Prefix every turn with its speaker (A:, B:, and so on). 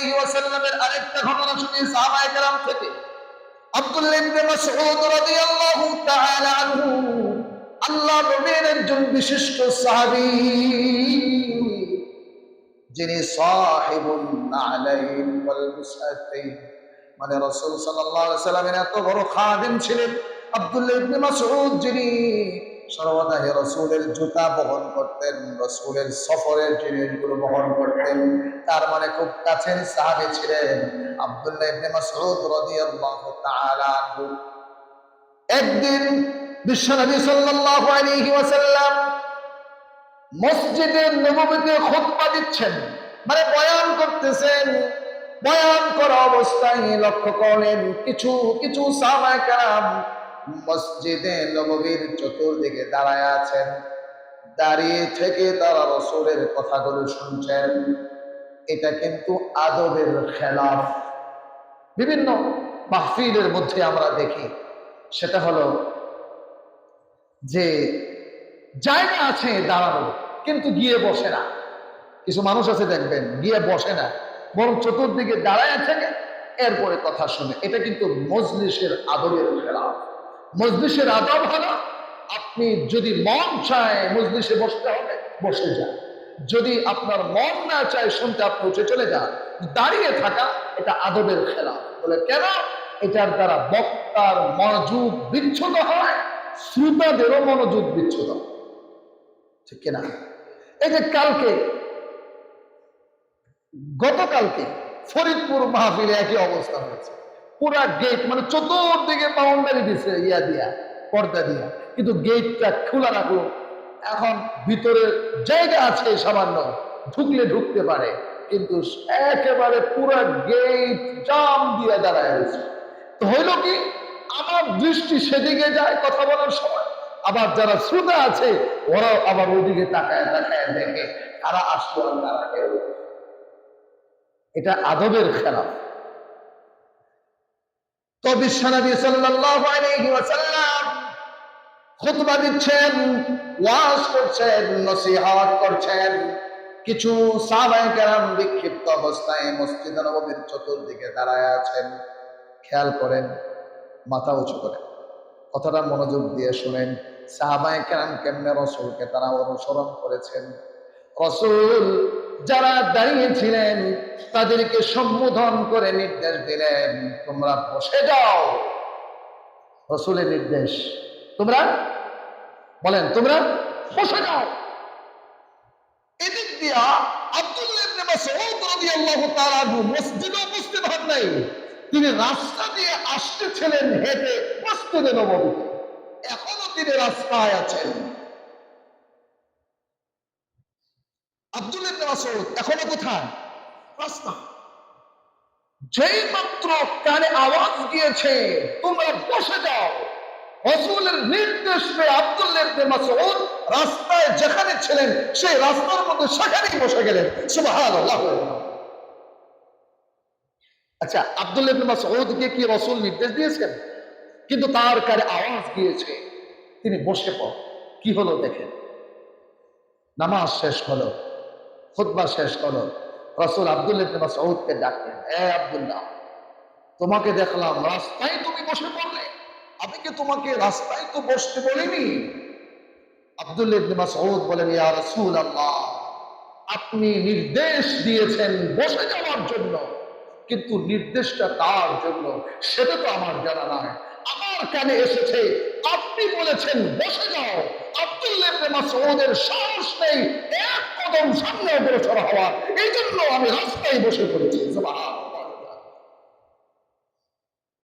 A: আলাইহি ওয়াসাল্লামের আরেকটা ঘটনা শুনি সাহাবায়ে কেরাম থেকে আব্দুল্লাহ ইবনে মাসউদ রাদিয়াল্লাহু তাআলা আনহু, আল্লাহ মানে রাসূল সাল্লাল্লাহু এত বড় খাদিম ছিলেন আব্দুল্লাহ ইবনে যিনি সর্বদা হে রসুলের জুতা বহন করতেন, রসুলের সফরের জিনিসগুলো বহন করতেন। তার মানে খুব কাছের সাহাবী ছিলেন আব্দুল্লাহ একদিন বিশ্বনবী সাল্লাল্লাহু দিচ্ছেন মানে করতেছেন। করা লক্ষ্য করলেন কিছু কিছু সাহাবায়ে মসজিদে নববীর চতুর্দিকে দাঁড়ায় আছেন। দাঁড়িয়ে থেকে তারা রসুলের কথাগুলো শুনছেন। এটা কিন্তু আদবের খেলাফ। বিভিন্ন মাহফিলের মধ্যে আমরা দেখি, সেটা হলো যে জায়গা আছে দাঁড়ানো, কিন্তু গিয়ে বসে না। কিছু মানুষ আছে দেখবেন, গিয়ে বসে না, বরং চতুর্দিকে দাঁড়ায় থাকে এরপরে কথা শুনে। এটা কিন্তু মজলিসের আদবের খেলাফ। মজলিসের আদব হলো, আপনি যদি মন চায় মজলিসে বসতে হবে, বসে যান। যদি আপনার মন না চায় শুনতে, আপনি উঠে চলে যান। দাঁড়িয়ে থাকা, এটা আদবের খেলা বলে কেন? এটার দ্বারা বক্তার মনোযোগ বিচ্ছুত হয়, শ্রোতাদেরও মনোযোগ বিচ্ছুত ঠিক কিনা এই যে কালকে, গতকালকে ফরিদপুর মাহফিলে একই অবস্থা হয়েছে। পুরা গেট মানে চতুর্দিকে বাউন্ডারি দিছে, ইয়া দিয়া, পর্দা দিয়া। কিন্তু গেটটা খোলা রাখল। এখন ভিতরে জায়গা আছে সামান্য, ঢুকলে ঢুকতে পারে, কিন্তু একেবারে পুরা গেট জাম দিয়ে দাঁড়ায় আছে তো হইল কি আমার দৃষ্টি সেদিকে যায় কথা বলার সময়। আবার যারা শ্রোতা আছে, ওরাও আবার ওদিকে তাকায় তাকায় দেখে, তারা আসলো আর এটা আদবের খেলা দিচ্ছেন করছেন করছেন। কিছু সাহাবায়ে বিক্ষিপ্ত অবস্থায় মসজিদ নববীর চতুর্দিকে দাঁড়ায় আছেন। খেয়াল করেন, মাথা উঁচু করেন। কথাটা মনোযোগ দিয়ে শুনেন। সাহাবায়ে কেরাম কেমনে রসুলকে তারা অনুসরণ করেছেন? রসুল যারা দাঁড়িয়েছিলেন তাদেরকে সম্বোধন করে নির্দেশ দিলেন, তোমরা বসে যাও। রসুলের নির্দেশ। তোমরা? বলেন, তোমরা বসে যাও। এদিক দিয়া মসজিদে নাই। তিনি রাস্তা দিয়ে আসতেছিলেন হেঁটে মসজিদে এখনও তিনি রাস্তায় আছেন। আব্দুল এখনও কোথায়? রাস্তা। যেই মাত্র কানে আওয়াজ গিয়েছে তোমরা বসে যাও। রসুলের নির্দেশ পেয়ে আব্দুল্লাহ মাসউদ রাস্তায় যেখানে ছিলেন সেই রাস্তার মধ্যে সেখানেই বসে গেলেন। সুবহানাল্লাহ। আচ্ছা আব্দুল্লাহ ইবনে মাসউদকে কি রসুল নির্দেশ দিয়েছেন? কিন্তু তার কারে আওয়াজ গিয়েছে তিনি বসে পড়। কি হলো দেখেন? নামাজ শেষ হলো। খুতবা শেষ হলো রসুল আব্দুল্লাহ মাসউদকে ডাকলেন, এ আব্দুল্লাহ, তোমাকে দেখলাম, রাস্তায় তুমি বসে পড়লে। আমি কি তোমাকে রাস্তায় তো বসতে বলিনি? আব্দুল্লাহ বলেন, ইয়া আপনি নির্দেশ দিয়েছেন বসে যাওয়ার জন্য। কিন্তু নির্দেশটা তার জন্য সেটা তো আমার জানা নাই। আমার কানে এসেছে, আপনি বলেছেন বসে যাও। আব্দুল্লাহ ইবনে সাহস নেই কদম সামনে অগ্রসর হওয়া এই জন্য আমি রাস্তায় বসে পড়েছি